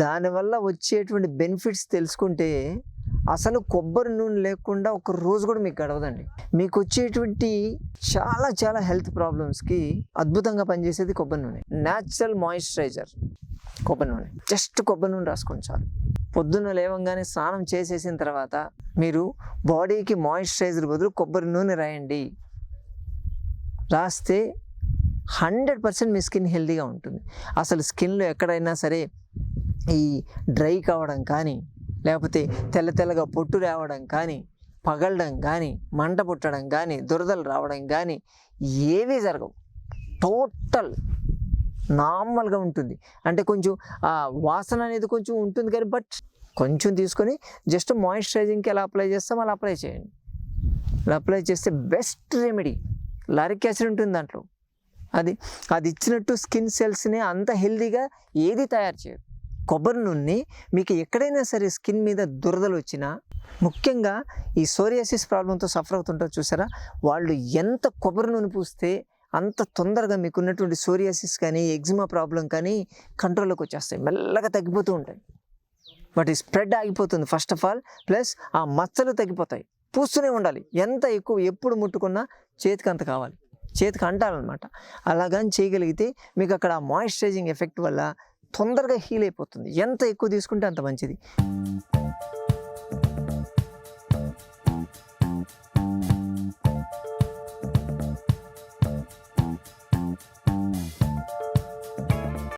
దానివల్ల వచ్చేటువంటి బెనిఫిట్స్ తెలుసుకుంటే అసలు కొబ్బరి నూనె లేకుండా ఒక రోజు కూడా మీకు గడవదండి. మీకు వచ్చేటువంటి చాలా చాలా హెల్త్ ప్రాబ్లమ్స్కి అద్భుతంగా పనిచేసేది కొబ్బరి నూనె. న్యాచురల్ మాయిశ్చరైజర్ కొబ్బరి నూనె. జస్ట్ కొబ్బరి నూనె రాసుకోండి చాలు. పొద్దున్న లేవంగానే స్నానం చేసేసిన తర్వాత మీరు బాడీకి మాయిశ్చరైజర్ బదులు కొబ్బరి నూనె రాయండి. రాస్తే హండ్రెడ్ పర్సెంట్ మీ స్కిన్ హెల్తీగా ఉంటుంది. అసలు స్కిన్లో ఎక్కడైనా సరే ఈ డ్రై కావడం కానీ లేకపోతే తెల్ల తెల్లగా పొట్టు రావడం కానీ పగలడం కానీ మంట పుట్టడం కానీ దురదలు రావడం కానీ ఏవీ జరగవు. టోటల్ నార్మల్గా ఉంటుంది. అంటే కొంచెం ఆ వాసన అనేది కొంచెం ఉంటుంది కానీ బట్ కొంచెం తీసుకొని జస్ట్ మాయిశ్చరైజింగ్కి ఎలా అప్లై చేస్తాం అలా అప్లై చేయండి. అలా అప్లై చేస్తే బెస్ట్ రెమెడీ. లారిక్ యాసిడ్ ఉంటుంది దాంట్లో. అది అది ఇచ్చినట్టు స్కిన్ సెల్స్ని అంత హెల్దీగా ఏది తయారు చేయదు కొబ్బరి నూనె మీకు ఎక్కడైనా సరే స్కిన్ మీద దురదలు వచ్చినా ముఖ్యంగా ఈ సోరియాసిస్ ప్రాబ్లంతో సఫర్ అవుతుంటారు చూసారా? వాళ్ళు ఎంత కొబ్బరి నూనె పూస్తే అంత తొందరగా మీకు ఉన్నటువంటి సోరియాసిస్ కానీ ఎగ్జిమా ప్రాబ్లం కానీ కంట్రోల్లోకి వచ్చేస్తాయి. మెల్లగా తగ్గిపోతూ ఉంటాయి. బట్ ఈ స్ప్రెడ్ ఆగిపోతుంది ఫస్ట్ ఆఫ్ ఆల్. ప్లస్ ఆ మచ్చలు తగ్గిపోతాయి. పూస్తూనే ఉండాలి. ఎంత ఎక్కువ ఎప్పుడు ముట్టుకున్నా చేతికి అంత కావాలి. చేతికి అంటాలన్నమాట అలాగని చేయగలిగితే మీకు అక్కడ మాయిశ్చరైజింగ్ ఎఫెక్ట్ వల్ల తొందరగా హీల్ అయిపోతుంది. ఎంత ఎక్కువ తీసుకుంటే అంత మంచిది.